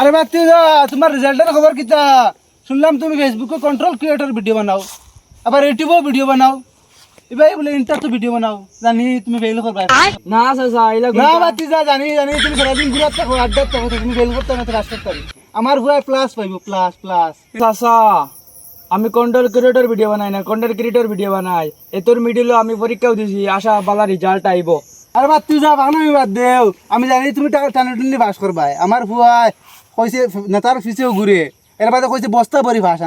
আরে বাতি তোমার রেজাল্টের খবর কিতা শুনলাম তুমি ফেসবুকে কন্ট্রোল ক্রিয়েটর ভিডিও বানাও। আবার ইউটিউবেও ভিডিও বানাও। এবার বলে ইন্টার তো ভিডিও বানাও। জানি তুমি ফেল করবা। না এলা না বাতি যা জানি জানি তুমি সারাদিন ঘুরাতে থাকো আড্ডা থাকো তুমি ফেল করতে না তো কাজ করতে আমার ভুয়াই প্লাস পাইবো প্লাস প্লাস চাচা আমি কন্টেন্ট ক্রিয়েটর ভিডিও বানাই না কন্টেন্ট ক্রিয়েটর ভিডিও বানাই। এতর মিডিলে আমি পরীক্ষাও দিছি আশা বালা রেজাল্ট আইব। আরে বাদ তুই যা বানাবি বাদ দেও। আমি জানি তুমি টাকা টানি টানি বাস করবাই। আমার ভুয়াই কইছে নেতার ফিসেও ঘুরে। এর বাদে কইছে বস্তা ভরি ভাষা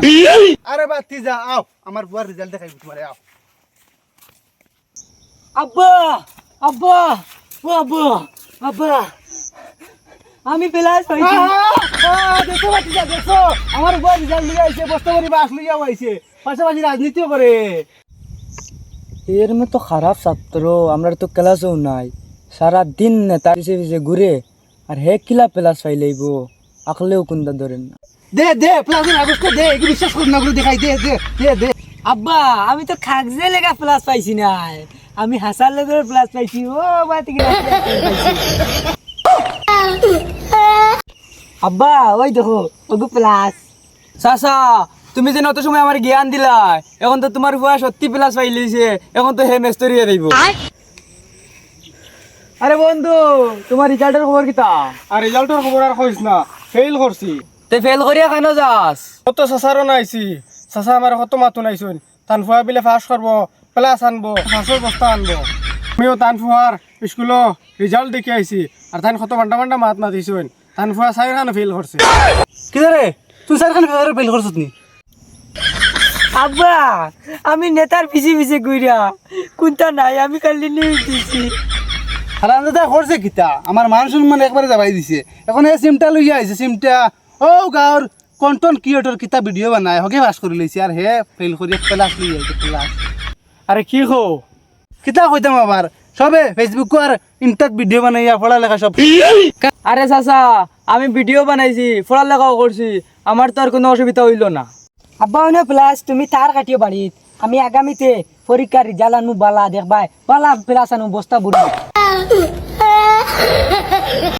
আরে বাদ তুই যা আও। আমার ভুয়ার রেজাল্ট দেখাইবি তোমারে আও। আব্বা আব্বা ও আব্বা আব্বা। আমি প্লাস আহ, দেখো বাতি যা দেখো। আমার ভুয়ার রেজাল্ট লিয়ে আইছে বস্তা ভরি বাস লিয়ে আইছে। পাশাপাশি রাজনীতিও করে। এর মতো খারাপ ছাত্র আমরা তো ক্লাসও নাই। সারা দিন নেতা পিছে পিছে ঘুরে আর হে কিলা প্লাস পাই লইব আকলেও কোনটা ধরেন না। দে দে প্লাজের আগস্ট দে এগুলো বিশ্বাস করুন না দেখাই দে দে দে দে। আব্বা আমি তো খাগজে লেগা প্লাস পাইছি নাই। আমি হাসার লেগের প্লাস পাইছি ও বাতি আব্বা ওই দেখো ওগু প্লাস। চাচা তুমি যে অত সময় আমার জ্ঞান দিলা এখন তো তোমার ভুয়া সত্যি প্লাস পাইলিছে এখন তো হে মেস্তরিয়ে দিব। আরে বন্ধু তোমার রেজাল্টের খবর কিতা? আর রেজাল্টের খবর আর কইস না ফেল করছি। তে ফেল করিয়া কেন যাস? কত চাচারও নাইছি চাচা আমার কত মাতো নাইছুন তান ফুয়া বিলে ফাঁস করব প্লাস আনব ফাঁসের বস্তা আনব। আমিও তান ফুয়ার স্কুলও রেজাল্ট দেখে আইছি আর তান কত ঘণ্টা ঘণ্টা মাত মাতিছুন তান ফুয়া চাই খান ফেল করছে কি রে তুই চাই খান ফেল করছিস নি? আব্বা আমি নেতার পিছে পিছে ঘুরিয়া কোনটা নাই আমি কালি নিউজ দিছি হারান দাদা করছে কিতা আমার মান সম্মান একবারে যাবাই দিছে। এখন এই সিমটা লইয়া আইছে সিমটা। ও গাঁৱৰ কণ্টন ক্ৰিয়েটৰ কিতা ভিডিঅ' বনাই হকে পাছ কৰি লৈছে আৰু হে ফেইল কৰি প্লাছ লৈ আহিছে প্লাছ আৰে কি কো কিতা কইতাম আবার? সবে ফেসবুক আর ইন্টার ভিডিও বানাইয়া পড়ালেখা সব আরে চাচা আমি ভিডিও বানাইছি পড়ালেখাও করছি আমার তো আর কোনো অসুবিধা হইল না। আব্বা না প্লাস তুমি তার কাটিও বাড়িত। আমি আগামীতে পরীক্ষার রেজাল্ট আনু, বালা, দেখবাই। বালা প্লাস আনু, বস্তা বুড়ি